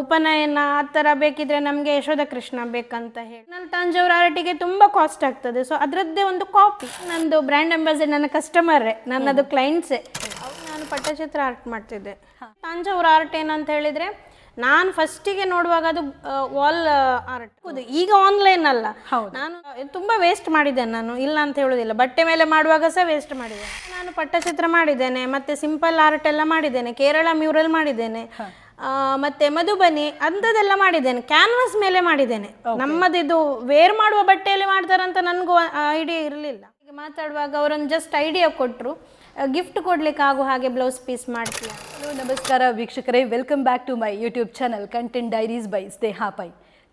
ಉಪನಯನ ಆ ಥರ ಬೇಕಿದ್ರೆ ನಮಗೆ ಯಶೋಧ ಕೃಷ್ಣ ಬೇಕಂತ ಹೇಳಿ. ನನ್ನ ತಾಂಜಾವೂರು ಆರ್ಟಿಗೆ ತುಂಬ ಕಾಸ್ಟ್ ಆಗ್ತದೆ. ಸೊ ಅದರದ್ದೇ ಒಂದು ಕಾಪಿ ನಂದು ಬ್ರ್ಯಾಂಡ್ ಅಂಬಾಸಿಡರ್ ನನ್ನ ಕಸ್ಟಮರೇ ನನ್ನದು ಕ್ಲೈಂಟ್ಸೇ ನಾನು ಪಟ್ಟಚಿತ್ರ ಆರ್ಟ್ ಮಾಡ್ತಿದ್ದೆ. ತಾಂಜಾವೂರು ಆರ್ಟ್ ಏನಂತ ಹೇಳಿದರೆ ನಾನು ಫಸ್ಟಿಗೆ ನೋಡುವಾಗ ಅದು ವಾಲ್ ಆರ್ಟ್ ಹೌದು ಈಗ ಆನ್ಲೈನ್ ಅಲ್ಲ. ನಾನು ತುಂಬ ವೇಸ್ಟ್ ಮಾಡಿದ್ದೇನೆ ನಾನು. ಇಲ್ಲ ಅಂತ ಹೇಳೋದಿಲ್ಲ. ಬಟ್ಟೆ ಮೇಲೆ ಮಾಡುವಾಗ ಸಹ ವೇಸ್ಟ್ ಮಾಡಿದ್ದೇನೆ. ನಾನು ಪಟ್ಟಚಿತ್ರ ಮಾಡಿದ್ದೇನೆ ಮತ್ತೆ ಸಿಂಪಲ್ ಆರ್ಟ್ ಎಲ್ಲ ಮಾಡಿದ್ದೇನೆ. ಕೇರಳ ಮ್ಯೂರಲ್ ಮಾಡಿದ್ದೇನೆ. ಮತ್ತೆ ಮಧುಬನಿ ಅಂಥದ್ದೆಲ್ಲ ಮಾಡಿದ್ದೇನೆ. ಕ್ಯಾನ್ವಾಸ್ ಮೇಲೆ ಮಾಡಿದ್ದೇನೆ. ನಮ್ಮದಿದು ವೇರ್ ಮಾಡುವ ಬಟ್ಟೆಯಲ್ಲಿ ಮಾಡ್ತಾರಂತ ನನಗೂ ಐಡಿಯಾ ಇರಲಿಲ್ಲ. ಈಗ ಮಾತಾಡುವಾಗ ಅವರೊಂದು ಜಸ್ಟ್ ಐಡಿಯಾ ಕೊಟ್ಟರು ಗಿಫ್ಟ್ ಕೊಡ್ಲಿಕ್ಕೆ ಆಗೋ ಹಾಗೆ ಬ್ಲೌಸ್ ಪೀಸ್ ಮಾಡ್ತೀಯ? ಹಲೋ ನಮಸ್ಕಾರ ವೀಕ್ಷಕರೇ. Welcome back to my YouTube channel content diaries by Sneha Pai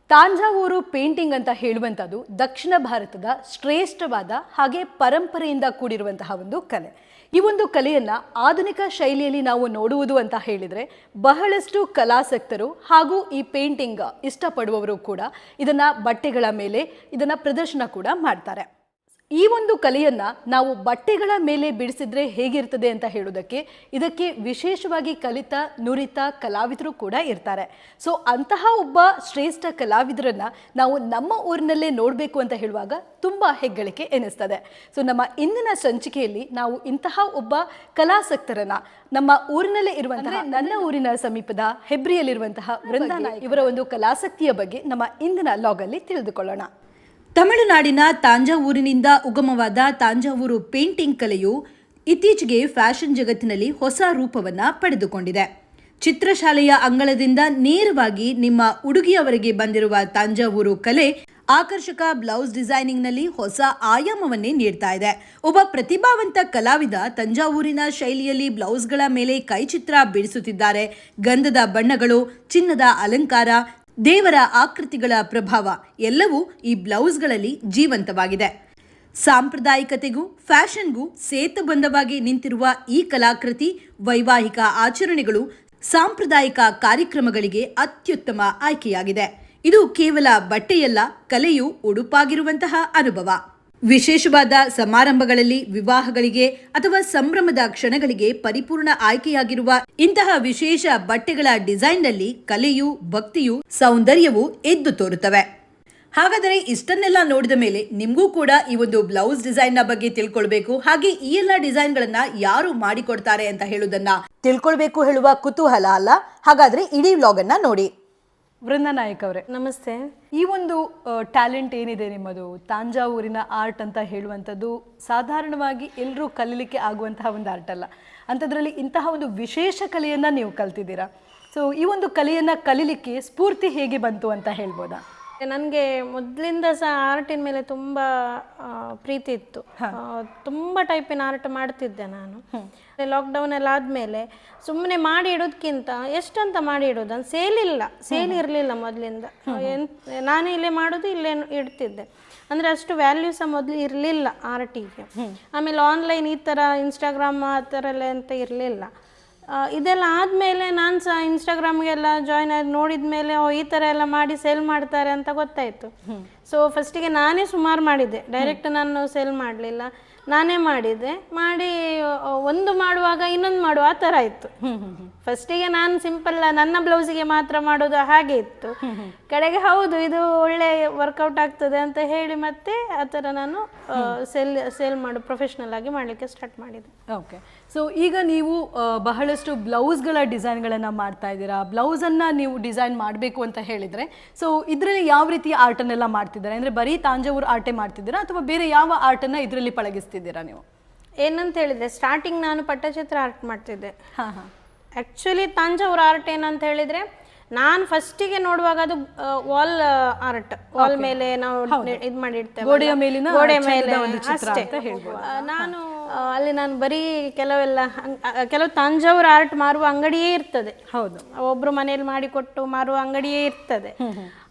Thanjavur painting ಅಂತ ಹೇಳುವಂಥದ್ದು ದಕ್ಷಿಣ ಭಾರತದ ಶ್ರೇಷ್ಠವಾದ ಹಾಗೆ ಪರಂಪರೆಯಿಂದ ಕೂಡಿರುವಂತಹ ಒಂದು ಕಲೆ. ಈ ಒಂದು ಕಲೆಯನ್ನ ಆಧುನಿಕ ಶೈಲಿಯಲ್ಲಿ ನಾವು ನೋಡುವುದು ಅಂತ ಹೇಳಿದರೆ ಬಹಳಷ್ಟು ಕಲಾಸಕ್ತರು ಹಾಗೂ ಈ ಪೇಂಟಿಂಗ್ ಇಷ್ಟಪಡುವವರು ಕೂಡ ಇದನ್ನ ಬಟ್ಟೆಗಳ ಮೇಲೆ ಇದನ್ನ ಪ್ರದರ್ಶನ ಕೂಡ ಮಾಡ್ತಾರೆ. ಈ ಒಂದು ಕಲೆಯನ್ನ ನಾವು ಬಟ್ಟೆಗಳ ಮೇಲೆ ಬಿಡಿಸಿದ್ರೆ ಹೇಗಿರ್ತದೆ ಅಂತ ಹೇಳೋದಕ್ಕೆ ಇದಕ್ಕೆ ವಿಶೇಷವಾಗಿ ಕಲಿತ ನುರಿತ ಕಲಾವಿದರು ಕೂಡ ಇರ್ತಾರೆ. ಸೊ ಅಂತಹ ಒಬ್ಬ ಶ್ರೇಷ್ಠ ಕಲಾವಿದರನ್ನ ನಾವು ನಮ್ಮ ಊರಿನಲ್ಲೇ ನೋಡಬೇಕು ಅಂತ ಹೇಳುವಾಗ ತುಂಬ ಹೆಗ್ಗಳಿಕೆ ಎನಿಸ್ತದೆ. ಸೊ ನಮ್ಮ ಇಂದಿನ ಸಂಚಿಕೆಯಲ್ಲಿ ನಾವು ಇಂತಹ ಒಬ್ಬ ಕಲಾಸಕ್ತರನ್ನ ನಮ್ಮ ಊರಿನಲ್ಲೇ ಇರುವಂತಹ ನನ್ನ ಊರಿನ ಸಮೀಪದ ಹೆಬ್ರಿಯಲ್ಲಿರುವಂತಹ ವೃಂದಾನ ಇವರ ಒಂದು ಕಲಾಸಕ್ತಿಯ ಬಗ್ಗೆ ನಮ್ಮ ಇಂದಿನ ಲಾಗಲ್ಲಿ ತಿಳಿದುಕೊಳ್ಳೋಣ. ತಮಿಳುನಾಡಿನ ತಾಂಜಾವೂರಿನಿಂದ ಉಗಮವಾದ ತಾಂಜಾವೂರು ಪೇಂಟಿಂಗ್ ಕಲೆಯು ಇತ್ತೀಚೆಗೆ ಫ್ಯಾಷನ್ ಜಗತ್ತಿನಲ್ಲಿ ಹೊಸ ರೂಪವನ್ನು ಪಡೆದುಕೊಂಡಿದೆ. ಚಿತ್ರಶಾಲೆಯ ಅಂಗಳದಿಂದ ನೇರವಾಗಿ ನಿಮ್ಮ ಉಡುಗಿಯವರೆಗೆ ಬಂದಿರುವ ತಾಂಜಾವೂರು ಕಲೆ ಆಕರ್ಷಕ ಬ್ಲೌಸ್ ಡಿಸೈನಿಂಗ್ನಲ್ಲಿ ಹೊಸ ಆಯಾಮವನ್ನೇ ನೀಡ್ತಾ ಇದೆ. ಒಬ್ಬ ಪ್ರತಿಭಾವಂತ ಕಲಾವಿದ ತಂಜಾವೂರಿನ ಶೈಲಿಯಲ್ಲಿ ಬ್ಲೌಸ್ಗಳ ಮೇಲೆ ಕೈಚಿತ್ರ ಬಿಡಿಸುತ್ತಿದ್ದಾರೆ. ಗಂಧದ ಬಣ್ಣಗಳು, ಚಿನ್ನದ ಅಲಂಕಾರ ದೇವರ ಆಕೃತಿಗಳ ಪ್ರಭಾವ ಎಲ್ಲವೂ ಈ ಬ್ಲೌಸ್ಗಳಲ್ಲಿ ಜೀವಂತವಾಗಿದೆ. ಸಾಂಪ್ರದಾಯಿಕತೆಗೂ, ಫ್ಯಾಷನ್ಗೂ ಸೇತುಬಂಧವಾಗಿ ನಿಂತಿರುವ ಈ ಕಲಾಕೃತಿ, ವೈವಾಹಿಕ ಆಚರಣೆಗಳು ಸಾಂಪ್ರದಾಯಿಕ ಕಾರ್ಯಕ್ರಮಗಳಿಗೆ ಅತ್ಯುತ್ತಮ ಆಯ್ಕೆಯಾಗಿದೆ. ಇದು ಕೇವಲ ಬಟ್ಟೆಯಲ್ಲ, ಕಲೆಯು ಉಡುಪಾಗಿರುವಂತಹ ಅನುಭವ. ವಿಶೇಷವಾದ ಸಮಾರಂಭಗಳಲ್ಲಿ ವಿವಾಹಗಳಿಗೆ ಅಥವಾ ಸಂಭ್ರಮದ ಕ್ಷಣಗಳಿಗೆ ಪರಿಪೂರ್ಣ ಆಯ್ಕೆಯಾಗಿರುವ ಇಂತಹ ವಿಶೇಷ ಬಟ್ಟೆಗಳ ಡಿಸೈನ್ನಲ್ಲಿ ಕಲೆಯು ಭಕ್ತಿಯು ಸೌಂದರ್ಯವು ಎದ್ದು ತೋರುತ್ತವೆ. ಹಾಗಾದರೆ ಇಷ್ಟನ್ನೆಲ್ಲ ನೋಡಿದ ಮೇಲೆ ನಿಮಗೂ ಕೂಡ ಈ ಒಂದು ಬ್ಲೌಸ್ ಡಿಸೈನ್ನ ಬಗ್ಗೆ ತಿಳ್ಕೊಳ್ಬೇಕು. ಹಾಗೆ ಈ ಎಲ್ಲ ಡಿಸೈನ್ಗಳನ್ನ ಯಾರು ಮಾಡಿಕೊಡ್ತಾರೆ ಅಂತ ಹೇಳುವುದನ್ನ ತಿಳ್ಕೊಳ್ಬೇಕು ಹೇಳುವ ಕುತೂಹಲ ಅಲ್ಲ. ಹಾಗಾದ್ರೆ ಇಡೀ ವ್ಲಾಗ್ ಅನ್ನ ನೋಡಿ. ವೃಂದ ನಾಯಕ್ ಅವರೇ. ನಮಸ್ತೆ. ಈ ಒಂದು ಟ್ಯಾಲೆಂಟ್ ಏನಿದೆ ನಿಮ್ಮದು? ತಾಂಜಾವೂರಿನ ಆರ್ಟ್ ಅಂತ ಹೇಳುವಂಥದ್ದು ಸಾಧಾರಣವಾಗಿ ಎಲ್ಲರೂ ಕಲೀಲಿಕ್ಕೆ ಆಗುವಂತಹ ಒಂದು ಆರ್ಟ್ ಅಲ್ಲ. ಅಂಥದ್ರಲ್ಲಿ ಇಂತಹ ಒಂದು ವಿಶೇಷ ಕಲೆಯನ್ನು ನೀವು ಕಲ್ತಿದ್ದೀರಾ? ಸೊ ಈ ಒಂದು ಕಲೆಯನ್ನು ಕಲೀಲಿಕ್ಕೆ ಸ್ಫೂರ್ತಿ ಹೇಗೆ ಬಂತು ಅಂತ ಹೇಳ್ಬೋದಾ? ನನಗೆ ಮೊದಲಿಂದ ಸಹ ಆರ್ಟಿನ ಮೇಲೆ ತುಂಬ ಪ್ರೀತಿ ಇತ್ತು. ತುಂಬ ಟೈಪಿನ ಆರ್ಟ್ ಮಾಡ್ತಿದ್ದೆ ನಾನು. ಲಾಕ್ಡೌನ್ ಎಲ್ಲ ಆದಮೇಲೆ ಸುಮ್ಮನೆ ಮಾಡಿ ಇಡೋದಕ್ಕಿಂತ ಎಷ್ಟಂತ ಮಾಡಿ ಇಡೋದು? ಅಂತ ಸೇಲ್ ಇಲ್ಲ. ಸೇಲ್ ಇರಲಿಲ್ಲ ಮೊದಲಿಂದ. ನಾನು ಇಲ್ಲೇ ಮಾಡೋದು ಇಲ್ಲೇ ಇಡ್ತಿದ್ದೆ. ಅಂದರೆ ಅಷ್ಟು ವ್ಯಾಲ್ಯೂ ಸಹ ಮೊದಲು ಇರಲಿಲ್ಲ ಆರ್ಟಿಗೆ. ಆಮೇಲೆ ಆನ್ಲೈನ್ ಈ ಥರ ಇನ್ಸ್ಟಾಗ್ರಾಮ್ ಆ ಥರ ಎಲ್ಲ ಅಂತ ಇರಲಿಲ್ಲ. ಇದೆಲ್ಲ ಆದಮೇಲೆ ನಾನು ಸಹ ಇನ್ಸ್ಟಾಗ್ರಾಮ್ಗೆಲ್ಲ ಜಾಯ್ನ್ ಆಗಿ ನೋಡಿದ ಮೇಲೆ ಈ ಥರ ಎಲ್ಲ ಮಾಡಿ ಸೇಲ್ ಮಾಡ್ತಾರೆ ಅಂತ ಗೊತ್ತಾಯಿತು. ಸೊ ಫಸ್ಟಿಗೆ ನಾನೇ ಸುಮಾರು ಮಾಡಿದ್ದೆ. ಡೈರೆಕ್ಟ್ ನಾನು ಸೇಲ್ ಮಾಡಲಿಲ್ಲ. ನಾನೇ ಮಾಡಿದ್ದೆ. ಮಾಡಿ ಒಂದು ಮಾಡುವಾಗ ಇನ್ನೊಂದು ಮಾಡುವ, ಆ ಥರ ಇತ್ತು. ಫಸ್ಟಿಗೆ ನಾನು ಸಿಂಪಲ್ ನನ್ನ ಬ್ಲೌಸಿಗೆ ಮಾತ್ರ ಮಾಡೋದು ಹಾಗೆ ಇತ್ತು. ಕಡೆಗೆ ಹೌದು, ಇದು ಒಳ್ಳೆ ವರ್ಕೌಟ್ ಆಗ್ತದೆ ಅಂತ ಹೇಳಿ ಮತ್ತೆ ಆ ಥರ ನಾನು ಸೇಲ್ ಸೇಲ್ ಮಾಡು ಪ್ರೊಫೆಷ್ನಲ್ ಆಗಿ ಮಾಡಲಿಕ್ಕೆ ಸ್ಟಾರ್ಟ್ ಮಾಡಿದೆ. ಓಕೆ ಸೊ ಈಗ ನೀವು ಬಹಳಷ್ಟು ಬ್ಲೌಸ್ಗಳ ಡಿಸೈನ್ಗಳನ್ನು ಮಾಡ್ತಾ ಇದ್ದೀರಾ? ಬ್ಲೌಸನ್ನು ನೀವು ಡಿಸೈನ್ ಮಾಡಬೇಕು ಅಂತ ಹೇಳಿದರೆ ಸೊ ಇದರಲ್ಲಿ ಯಾವ ರೀತಿಯ ಆರ್ಟನ್ನೆಲ್ಲ ಮಾಡ್ತಿದ್ದಾರೆ? ಅಂದರೆ ಬರೀ ತಾಂಜಾವೂರು ಆರ್ಟೆ ಮಾಡ್ತಿದ್ದೀರಾ? ಅಥವಾ ಬೇರೆ ಯಾವ ಆರ್ಟನ್ನು ಇದರಲ್ಲಿ ಪಳಗಿಸ್ತಿದ್ದೀರಾ ನೀವು? ಏನಂತ ಹೇಳಿದ್ರೆ ಸ್ಟಾರ್ಟಿಂಗ್ ನಾನು ಪಟ್ಟಚಿತ್ರ ಆರ್ಟ್ ಮಾಡ್ತಿದ್ದೆ. ಹಾಂ ಹಾಂ. ಆ್ಯಕ್ಚುಲಿ ತಾಂಜಾವೂರು ಆರ್ಟ್ ಏನಂತ ಹೇಳಿದ್ರೆ ನಾನು ಫಸ್ಟಿಗೆ ನೋಡುವಾಗ ಅದು ವಾಲ್ ಆರ್ಟ್ ವಾಲ್ ಮೇಲೆ ನಾವು ಇದು ಮಾಡಿರ್ತೇವೆ ಗೋಡೆಯ ಮೇಲಿನ ಗೋಡೆ ಮೇಲೆ ಅಷ್ಟೇ. ನಾನು ಅಲ್ಲಿ ನಾನು ಬರೀ ಕೆಲವೆಲ್ಲ ಕೆಲವು ತಂಜಾವೂರು ಆರ್ಟ್ ಮಾರುವ ಅಂಗಡಿಯೇ ಇರ್ತದೆ. ಹೌದು. ಒಬ್ರು ಮನೆಯಲ್ಲಿ ಮಾಡಿಕೊಟ್ಟು ಮಾರುವ ಅಂಗಡಿಯೇ ಇರ್ತದೆ.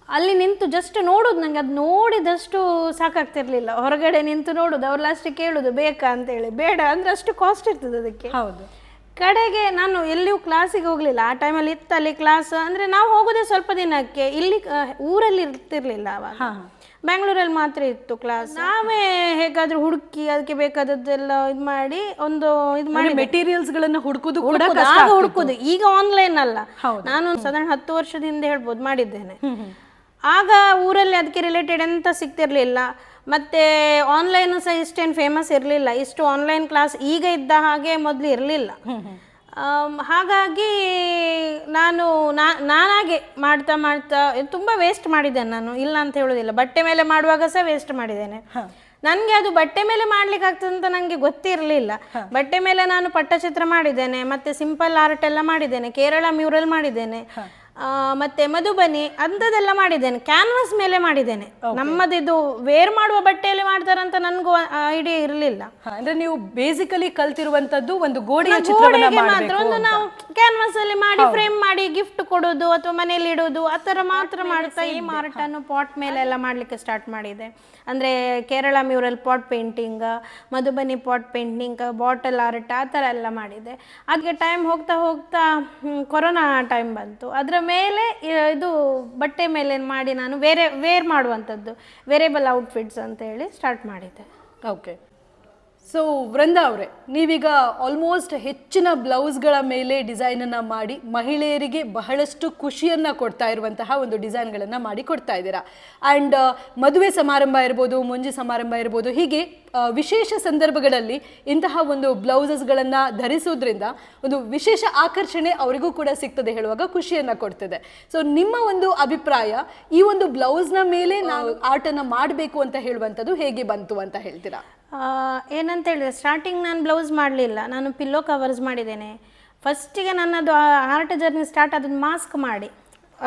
ಅಲ್ಲಿ ನಿಂತು ಜಸ್ಟ್ ನೋಡೋದು ನಂಗೆ ಅದು ನೋಡಿದಷ್ಟು ಸಾಕಾಗ್ತಿರ್ಲಿಲ್ಲ. ಹೊರಗಡೆ ನಿಂತು ನೋಡೋದು ಅವ್ರು ಲಾಸ್ಟಿಗೆ ಕೇಳೋದು ಬೇಕಾ ಅಂತೇಳಿ. ಬೇಡ ಅಂದ್ರೆ ಅಷ್ಟು ಕಾಸ್ಟ್ ಇರ್ತದೆ ಅದಕ್ಕೆ. ಹೌದು. ಕಡೆಗೆ ನಾನು ಎಲ್ಲಿಯೂ ಕ್ಲಾಸಿಗೆ ಹೋಗಲಿಲ್ಲ. ಆ ಟೈಮಲ್ಲಿ ಇತ್ತಲ್ಲಿ ಕ್ಲಾಸ್ ಅಂದರೆ ನಾವು ಹೋಗೋದೇ ಸ್ವಲ್ಪ ದಿನಕ್ಕೆ. ಇಲ್ಲಿ ಊರಲ್ಲಿ ಇರ್ತಿರ್ಲಿಲ್ಲ ಅವಾಗ. ಬ್ಯಾಂಗ್ಳೂರಲ್ಲಿ ಮಾತ್ರ ಇತ್ತು ಕ್ಲಾಸ್ ನಾವೇ ಹೇಗಾದ್ರೂ ಹುಡುಕಿ ಅದಕ್ಕೆ ಬೇಕಾದದ್ದೆಲ್ಲ ಇದು ಮಾಡಿ ಒಂದು ಇದು ಮಾಡಿ ಮೆಟೀರಿಯಲ್ಸ್ ಗಳನ್ನ ಹುಡುಕುದು ಹುಡುಕುದು ಈಗ ಆನ್ಲೈನ್ ಅಲ್ಲ. ನಾನು ಸಾಧಾರಣ ಹತ್ತು ವರ್ಷದಿಂದ ಹೇಳ್ಬೋದು ಮಾಡಿದ್ದೇನೆ. ಆಗ ಊರಲ್ಲಿ ಅದಕ್ಕೆ ರಿಲೇಟೆಡ್ ಎಂತ ಸಿಗ್ತಿರ್ಲಿಲ್ಲ. ಮತ್ತೆ ಆನ್ಲೈನ್ ಸಹ ಇಷ್ಟೇನು ಫೇಮಸ್ ಇರಲಿಲ್ಲ. ಇಷ್ಟು ಆನ್ಲೈನ್ ಕ್ಲಾಸ್ ಈಗ ಇದ್ದ ಹಾಗೆ ಮೊದಲು ಇರಲಿಲ್ಲ. ಹಾಗಾಗಿ ನಾನು ನಾ- ನಾನಾಗೆ ಮಾಡ್ತಾ ಮಾಡ್ತಾ ತುಂಬ ವೇಸ್ಟ್ ಮಾಡಿದ್ದೇನೆ ನಾನು. ಇಲ್ಲ ಅಂತ ಹೇಳೋದಿಲ್ಲ. ಬಟ್ಟೆ ಮೇಲೆ ಮಾಡುವಾಗ ಸಹ ವೇಸ್ಟ್ ಮಾಡಿದ್ದೇನೆ. ನನಗೆ ಅದು ಬಟ್ಟೆ ಮೇಲೆ ಮಾಡ್ಲಿಕ್ಕೆ ಆಗ್ತದೆ ಅಂತ ನನಗೆ ಗೊತ್ತಿರಲಿಲ್ಲ. ಬಟ್ಟೆ ಮೇಲೆ ನಾನು ಪಟ್ಟಚಿತ್ರ ಮಾಡಿದ್ದೇನೆ ಮತ್ತೆ ಸಿಂಪಲ್ ಆರ್ಟ್ ಎಲ್ಲ ಮಾಡಿದ್ದೇನೆ ಕೇರಳ ಮ್ಯೂರಲ್ ಮಾಡಿದ್ದೇನೆ. ಮತ್ತೆ ಮಧುಬನಿ ಅಂಥದ್ದೆಲ್ಲ ಮಾಡಿದ್ದೇನೆ. ಕ್ಯಾನ್ವಾಸ್ ಮೇಲೆ ಮಾಡಿದ್ದೇನೆ. ನಮ್ಮದಿದು ವೇರ್ ಮಾಡುವ ಬಟ್ಟೆಯಲ್ಲಿ ಮಾಡ್ತಾರಂತ ನನಗೂ ಐಡಿಯಾ ಇರಲಿಲ್ಲ. ಅಂದ್ರೆ ನೀವು ಬೇಸಿಕಲಿ ಕಲ್ತಿರುವಂತದ್ದು ಒಂದು ಗೋಡೆ ಗೋಡೆಗೆ ಮಾತ್ರ ಒಂದು ನಾವು ಕ್ಯಾನ್ವಾಸ್ ಅಲ್ಲಿ ಮಾಡಿ ಫ್ರೇಮ್ ಮಾಡಿ ಗಿಫ್ಟ್ ಕೊಡೋದು ಅಥವಾ ಮನೇಲಿ ಇಡೋದು ಆ ಥರ ಮಾತ್ರ ಮಾಡ್ತಾ ಈ ಮಾರಾಟನ್ನು ಪಾಟ್ ಮೇಲೆ ಎಲ್ಲ ಮಾಡ್ಲಿಕ್ಕೆ ಸ್ಟಾರ್ಟ್ ಮಾಡಿದೆ ಅಂದ್ರೆ Kerala mural pot painting, Madhubani pot painting, bottle art, ಆ ಥರ ಎಲ್ಲ ಮಾಡಿದೆ. ಅದಕ್ಕೆ ಟೈಮ್ ಹೋಗ್ತಾ ಹೋಗ್ತಾ ಕೊರೋನಾ ಟೈಮ್ ಬಂತು. ಅದರ ಮೇಲೆ ಇದು ಬಟ್ಟೆ ಮೇಲೆ ಮಾಡಿ ನಾನು ಬೇರೆ ವೇರ್ ಮಾಡುವಂಥದ್ದು, ವೇರೇಬಲ್ ಔಟ್ಫಿಟ್ಸ್ ಅಂತ ಹೇಳಿ ಸ್ಟಾರ್ಟ್ ಮಾಡಿದ್ದೆ ಓಕೆ ಸೊ ವೃಂದ ಅವರೇ ನೀವೀಗ ಆಲ್ಮೋಸ್ಟ್ ಹೆಚ್ಚಿನ ಬ್ಲೌಸ್ಗಳ ಮೇಲೆ ಡಿಸೈನನ್ನು ಮಾಡಿ ಮಹಿಳೆಯರಿಗೆ ಬಹಳಷ್ಟು ಖುಷಿಯನ್ನು ಕೊಡ್ತಾ ಇರುವಂತಹ ಒಂದು ಡಿಸೈನ್ಗಳನ್ನು ಮಾಡಿ ಕೊಡ್ತಾ ಇದ್ದೀರಾ? ಆ್ಯಂಡ್ ಮದುವೆ ಸಮಾರಂಭ ಇರ್ಬೋದು ಮುಂಜಿ ಸಮಾರಂಭ ಇರ್ಬೋದು ಹೀಗೆ ವಿಶೇಷ ಸಂದರ್ಭಗಳಲ್ಲಿ ಇಂತಹ ಒಂದು ಬ್ಲೌಸಸ್ಗಳನ್ನು ಧರಿಸೋದ್ರಿಂದ ಒಂದು ವಿಶೇಷ ಆಕರ್ಷಣೆ ಅವರಿಗೂ ಕೂಡ ಸಿಗ್ತದೆ ಹೇಳುವಾಗ ಖುಷಿಯನ್ನು ಕೊಡ್ತದೆ. ಸೊ ನಿಮ್ಮ ಒಂದು ಅಭಿಪ್ರಾಯ ಈ ಒಂದು ಬ್ಲೌಸ್ನ ಮೇಲೆ ನಾವು ಆರ್ಟನ್ನು ಮಾಡಬೇಕು ಅಂತ ಹೇಳುವಂಥದ್ದು ಹೇಗೆ ಬಂತು ಅಂತ ಹೇಳ್ತೀರಾ? ಏನಂತ ಹೇಳಿದ್ರೆ ಸ್ಟಾರ್ಟಿಂಗ್ ನಾನು ಬ್ಲೌಸ್ ಮಾಡಲಿಲ್ಲ. ನಾನು ಪಿಲ್ಲೋ ಕವರ್ಸ್ ಮಾಡಿದ್ದೇನೆ. ಫಸ್ಟಿಗೆ ನನ್ನದು ಆರ್ಟ್ ಜರ್ನಿ ಸ್ಟಾರ್ಟ್ ಅದನ್ನು ಮಾಸ್ಕ್ ಮಾಡಿ.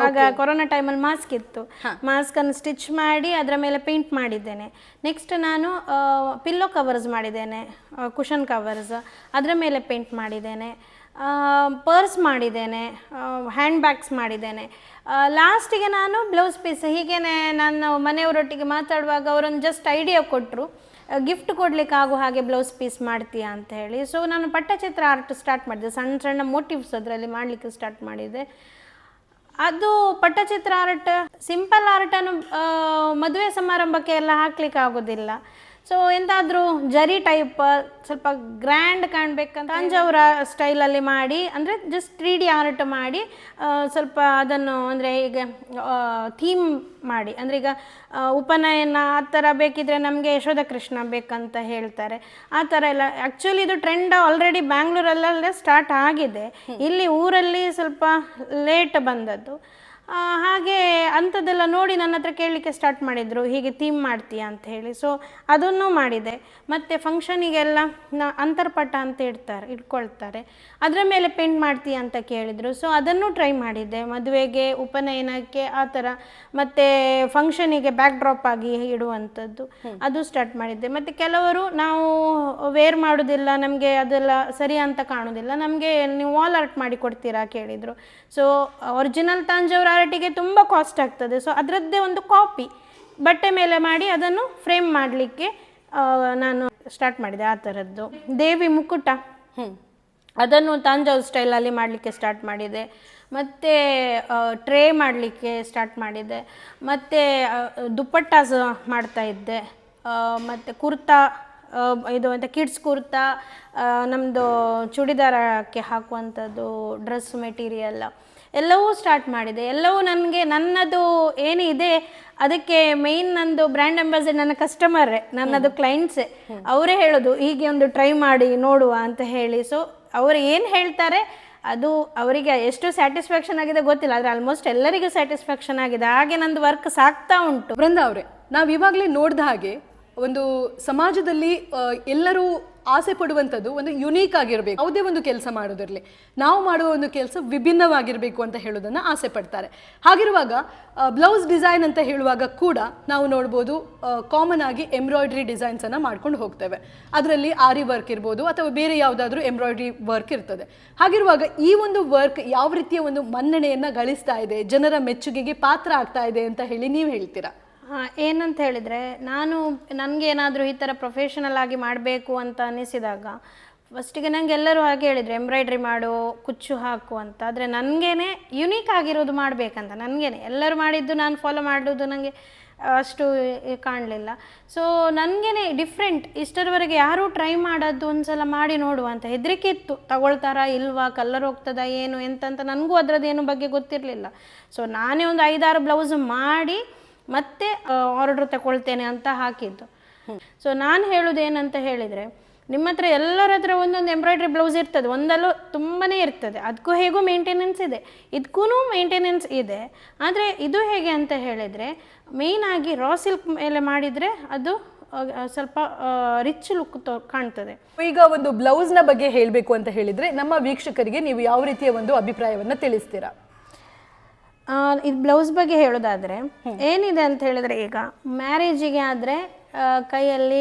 ಆಗ ಕೊರೋನಾ ಟೈಮಲ್ಲಿ ಮಾಸ್ಕ್ ಇತ್ತು. ಮಾಸ್ಕನ್ನು ಸ್ಟಿಚ್ ಮಾಡಿ ಅದರ ಮೇಲೆ ಪೇಂಟ್ ಮಾಡಿದ್ದೇನೆ. ನೆಕ್ಸ್ಟ್ ನಾನು ಪಿಲ್ಲೋ ಕವರ್ಸ್ ಮಾಡಿದ್ದೇನೆ. ಕುಷನ್ ಕವರ್ಸ್ ಅದರ ಮೇಲೆ ಪೇಂಟ್ ಮಾಡಿದ್ದೇನೆ. ಪರ್ಸ್ ಮಾಡಿದ್ದೇನೆ. ಹ್ಯಾಂಡ್ ಬ್ಯಾಗ್ಸ್ ಮಾಡಿದ್ದೇನೆ. ಲಾಸ್ಟಿಗೆ ನಾನು ಬ್ಲೌಸ್ ಪೀಸ್ ಹೀಗೇನೆ ನಾನು ಮನೆಯವರೊಟ್ಟಿಗೆ ಮಾತಾಡುವಾಗ ಅವರೊಂದು ಜಸ್ಟ್ ಐಡಿಯಾ ಕೊಟ್ಟರು ಗಿಫ್ಟ್ ಕೊಡ್ಲಿಕ್ಕೆ ಆಗೋ ಹಾಗೆ ಬ್ಲೌಸ್ ಪೀಸ್ ಮಾಡ್ತೀಯಾ ಅಂತ ಹೇಳಿ. ಸೊ ನಾನು ಪಟ್ಟಚಿತ್ರ ಆರ್ಟ್ ಸ್ಟಾರ್ಟ್ ಮಾಡಿದೆ. ಸಣ್ಣ ಸಣ್ಣ ಮೋಟಿವ್ಸ್ ಅದರಲ್ಲಿ ಮಾಡಲಿಕ್ಕೆ ಸ್ಟಾರ್ಟ್ ಮಾಡಿದೆ. ಅದು ಪಟ್ಟಚಿತ್ರ ಆರ್ಟ್ ಸಿಂಪಲ್ ಆರ್ಟನ್ನು ಮದುವೆ ಸಮಾರಂಭಕ್ಕೆ ಎಲ್ಲ ಹಾಕ್ಲಿಕ್ಕೆ ಆಗೋದಿಲ್ಲ. ಸೊ ಎಂತಾದರೂ ಜರಿ ಟೈಪ್ ಸ್ವಲ್ಪ ಗ್ರ್ಯಾಂಡ್ ಕಾಣಬೇಕಂತ ತಂಜಾವೂರ ಸ್ಟೈಲಲ್ಲಿ ಮಾಡಿ ಅಂದರೆ ಜಸ್ಟ್ ತ್ರೀ ಡಿ ಆರ್ಟ್ ಮಾಡಿ ಸ್ವಲ್ಪ ಅದನ್ನು ಅಂದರೆ ಈಗ ಥೀಮ್ ಮಾಡಿ. ಅಂದರೆ ಈಗ ಉಪನಯನ ಆ ಥರ ಬೇಕಿದ್ರೆ ನಮಗೆ ಯಶೋಧ ಕೃಷ್ಣ ಬೇಕಂತ ಹೇಳ್ತಾರೆ. ಆ ಥರ ಎಲ್ಲ ಆ್ಯಕ್ಚುಲಿ ಇದು ಟ್ರೆಂಡ್ ಆಲ್ರೆಡಿ ಬ್ಯಾಂಗ್ಳೂರಲ್ಲೇ ಸ್ಟಾರ್ಟ್ ಆಗಿದೆ. ಇಲ್ಲಿ ಊರಲ್ಲಿ ಸ್ವಲ್ಪ ಲೇಟ್ ಬಂದದ್ದು. ಹಾಗೆ ಅಂಥದ್ದೆಲ್ಲ ನೋಡಿ ನನ್ನ ಹತ್ರ ಕೇಳಲಿಕ್ಕೆ ಸ್ಟಾರ್ಟ್ ಮಾಡಿದರು. ಹೀಗೆ ಥೀಮ್ ಮಾಡ್ತೀಯಾ ಅಂತ ಹೇಳಿ. ಸೊ ಅದನ್ನು ಮಾಡಿದೆ. ಮತ್ತು ಫಂಕ್ಷನಿಗೆಲ್ಲ ನ ಅಂತರ್ಪಟ ಅಂತ ಇಡ್ತಾರೆ ಇಟ್ಕೊಳ್ತಾರೆ. ಅದರ ಮೇಲೆ ಪೇಂಟ್ ಮಾಡ್ತೀಯಾ ಅಂತ ಕೇಳಿದರು. ಸೊ ಅದನ್ನು ಟ್ರೈ ಮಾಡಿದ್ದೆ ಮದುವೆಗೆ ಉಪನಯನಕ್ಕೆ ಆ ಥರ. ಮತ್ತು ಫಂಕ್ಷನಿಗೆ ಬ್ಯಾಕ್ ಡ್ರಾಪ್ ಆಗಿ ಇಡುವಂಥದ್ದು. ಅದು ಸ್ಟಾರ್ಟ್ ಮಾಡಿದ್ದೆ. ಮತ್ತು ಕೆಲವರು ನಾವು ವೇರ್ ಮಾಡೋದಿಲ್ಲ ನಮಗೆ ಅದೆಲ್ಲ ಸರಿ ಅಂತ ಕಾಣೋದಿಲ್ಲ ನಮಗೆ ನೀವು ವಾಲ್ ಆರ್ಟ್ ಮಾಡಿ ಕೊಡ್ತೀರಾ ಕೇಳಿದರು. ಸೊ ಒರಿಜಿನಲ್ ತಾಂಜಾವೂರ್ ಆರ್ಟಿಗೆ ತುಂಬ ಕಾಸ್ಟ್ ಆಗ್ತದೆ. ಸೊ ಅದರದ್ದೇ ಒಂದು ಕಾಪಿ ಬಟ್ಟೆ ಮೇಲೆ ಮಾಡಿ ಅದನ್ನು ಫ್ರೇಮ್ ಮಾಡಲಿಕ್ಕೆ ನಾನು ಸ್ಟಾರ್ಟ್ ಮಾಡಿದೆ ಆ ಥರದ್ದು ದೇವಿ ಮುಕುಟ. ಅದನ್ನು ತಾಂಜಾವ್ ಸ್ಟೈಲಲ್ಲಿ ಮಾಡಲಿಕ್ಕೆ ಸ್ಟಾರ್ಟ್ ಮಾಡಿದೆ. ಮತ್ತು ಟ್ರೇ ಮಾಡಲಿಕ್ಕೆ ಸ್ಟಾರ್ಟ್ ಮಾಡಿದೆ. ಮತ್ತು ದುಪ್ಪಟ್ಟ ಮಾಡ್ತಾ ಇದ್ದೆ. ಮತ್ತು ಕುರ್ತಾ ಇದು ಅಂತ ಕಿಡ್ಸ್ ಕುರ್ತಾ ನಮ್ಮದು ಚೂಡಿದಾರಕ್ಕೆ ಹಾಕುವಂಥದ್ದು ಡ್ರೆಸ್ ಮೆಟೀರಿಯಲ್ ಎಲ್ಲವೂ ಸ್ಟಾರ್ಟ್ ಮಾಡಿದೆ. ಎಲ್ಲವೂ ನನಗೆ ನನ್ನದು ಏನಿದೆ ಅದಕ್ಕೆ ಮೇಯ್ನ್ ನಂದು ಬ್ರ್ಯಾಂಡ್ ಅಂಬಾಸಿಡರ್ ನನ್ನ ಕಸ್ಟಮರೇ ನನ್ನದು ಕ್ಲೈಂಟ್ಸೇ ಅವರೇ ಹೇಳೋದು ಹೀಗೆ ಒಂದು ಟ್ರೈ ಮಾಡಿ ನೋಡುವ ಅಂತ ಹೇಳಿ. ಸೊ ಅವರು ಏನು ಹೇಳ್ತಾರೆ ಅದು ಅವರಿಗೆ ಎಷ್ಟು ಸ್ಯಾಟಿಸ್ಫ್ಯಾಕ್ಷನ್ ಆಗಿದೆ ಗೊತ್ತಿಲ್ಲ. ಆದರೆ ಆಲ್ಮೋಸ್ಟ್ ಎಲ್ಲರಿಗೂ ಸ್ಯಾಟಿಸ್ಫ್ಯಾಕ್ಷನ್ ಆಗಿದೆ. ಹಾಗೆ ನಂದು ವರ್ಕ್ ಸಾಕ್ತಾ ಉಂಟು. ಬೃಂದ ಅವರೇ ನಾವು ಇವಾಗಲೇ ನೋಡಿದ ಹಾಗೆ ಒಂದು ಸಮಾಜದಲ್ಲಿ ಎಲ್ಲರೂ ಆಸೆ ಪಡುವಂಥದ್ದು ಒಂದು ಯುನೀಕ್ ಆಗಿರಬೇಕು. ಯಾವುದೇ ಒಂದು ಕೆಲಸ ಮಾಡೋದಿರಲಿ ನಾವು ಮಾಡುವ ಒಂದು ಕೆಲಸ ವಿಭಿನ್ನವಾಗಿರಬೇಕು ಅಂತ ಹೇಳೋದನ್ನು ಆಸೆ ಪಡ್ತಾರೆ. ಹಾಗಿರುವಾಗ ಬ್ಲೌಸ್ ಡಿಸೈನ್ ಅಂತ ಹೇಳುವಾಗ ಕೂಡ ನಾವು ನೋಡ್ಬೋದು ಕಾಮನ್ ಆಗಿ ಎಂಬ್ರಾಯ್ಡ್ರಿ ಡಿಸೈನ್ಸನ್ನು ಮಾಡ್ಕೊಂಡು ಹೋಗ್ತೇವೆ. ಅದರಲ್ಲಿ ಆರಿ ವರ್ಕ್ ಇರ್ಬೋದು ಅಥವಾ ಬೇರೆ ಯಾವುದಾದ್ರೂ ಎಂಬ್ರಾಯ್ಡ್ರಿ ವರ್ಕ್ ಇರ್ತದೆ. ಹಾಗಿರುವಾಗ ಈ ಒಂದು ವರ್ಕ್ ಯಾವ ರೀತಿಯ ಒಂದು ಮನ್ನಣೆಯನ್ನು ಗಳಿಸ್ತಾ ಇದೆ, ಜನರ ಮೆಚ್ಚುಗೆಗೆ ಪಾತ್ರ ಆಗ್ತಾ ಇದೆ ಅಂತ ಹೇಳಿ ನೀವು ಹೇಳ್ತೀರಾ? ಹಾ, ಏನಂತ ಹೇಳಿದರೆ ನಾನು ನನಗೆ ಏನಾದರೂ ಈ ಥರ ಪ್ರೊಫೆಷನಲ್ ಆಗಿ ಮಾಡಬೇಕು ಅಂತ ಅನಿಸಿದಾಗ ಫಸ್ಟಿಗೆ ನಂಗೆ ಎಲ್ಲರೂ ಹಾಗೆ ಹೇಳಿದರು ಎಂಬ್ರಾಯ್ಡ್ರಿ ಮಾಡು ಕುಚ್ಚು ಹಾಕು ಅಂತ. ಆದರೆ ನನಗೇನೆ ಯುನೀಕ್ ಆಗಿರೋದು ಮಾಡಬೇಕಂತ ನನಗೇನೆ. ಎಲ್ಲರೂ ಮಾಡಿದ್ದು ನಾನು ಫಾಲೋ ಮಾಡೋದು ನನಗೆ ಅಷ್ಟು ಕಾಣಲಿಲ್ಲ. ಸೊ ನನಗೇನೆ ಡಿಫ್ರೆಂಟ್ ಇಷ್ಟರವರೆಗೆ ಯಾರೂ ಟ್ರೈ ಮಾಡೋದು ಒಂದ್ಸಲ ಮಾಡಿ ನೋಡುವ ಅಂತ. ಹೆದರಿಕೆ ಇತ್ತು. ತಗೊಳ್ತಾರಾ ಇಲ್ವಾ ಕಲ್ಲರ್ ಹೋಗ್ತದಾ ಏನು ಎಂತಂತ ನನಗೂ ಅದರದ್ದು ಏನು ಬಗ್ಗೆ ಗೊತ್ತಿರಲಿಲ್ಲ. ಸೊ ನಾನೇ ಒಂದು ಐದಾರು ಬ್ಲೌಸ್ ಮಾಡಿ ಮತ್ತೆ ಆರ್ಡರ್ ತಗೊಳ್ತೇನೆ ಅಂತ ಹಾಕಿದ್ದು. ಸೊ ನಾನು ಹೇಳೋದು ಏನಂತ ಹೇಳಿದರೆ, ನಿಮ್ಮ ಹತ್ರ ಎಲ್ಲರ ಹತ್ರ ಒಂದೊಂದು ಎಂಬ್ರಾಯ್ಡ್ರಿ ಬ್ಲೌಸ್ ಇರ್ತದೆ. ಒಂದಲ್ಲೂ ತುಂಬಾ ಇರ್ತದೆ. ಅದಕ್ಕೂ ಹೇಗೂ ಮೇಂಟೆನೆನ್ಸ್ ಇದೆ. ಇದಕ್ಕೂ ಮೇಂಟೆನೆನ್ಸ್ ಇದೆ. ಆದರೆ, ಇದು ಹೇಗೆ ಅಂತ ಹೇಳಿದರೆ ಮೇಯ್ನಾಗಿ ರಾ ಸಿಲ್ಕ್ ಮೇಲೆ ಮಾಡಿದರೆ ಅದು ಸ್ವಲ್ಪ ರಿಚ್ ಲುಕ್ ಕಾಣ್ತದೆ. ಈಗ ಒಂದು ಬ್ಲೌಸ್ನ ಬಗ್ಗೆ ಹೇಳಬೇಕು ಅಂತ ಹೇಳಿದರೆ, ನಮ್ಮ ವೀಕ್ಷಕರಿಗೆ ನೀವು ಯಾವ ರೀತಿಯ ಒಂದು ಅಭಿಪ್ರಾಯವನ್ನು ತಿಳಿಸ್ತೀರಾ? ಇದು ಬ್ಲೌಸ್ ಬಗ್ಗೆ ಹೇಳೋದಾದರೆ ಏನಿದೆ ಅಂತ ಹೇಳಿದರೆ ಈಗ ಮ್ಯಾರೇಜಿಗೆ ಆದರೆ ಕೈಯಲ್ಲಿ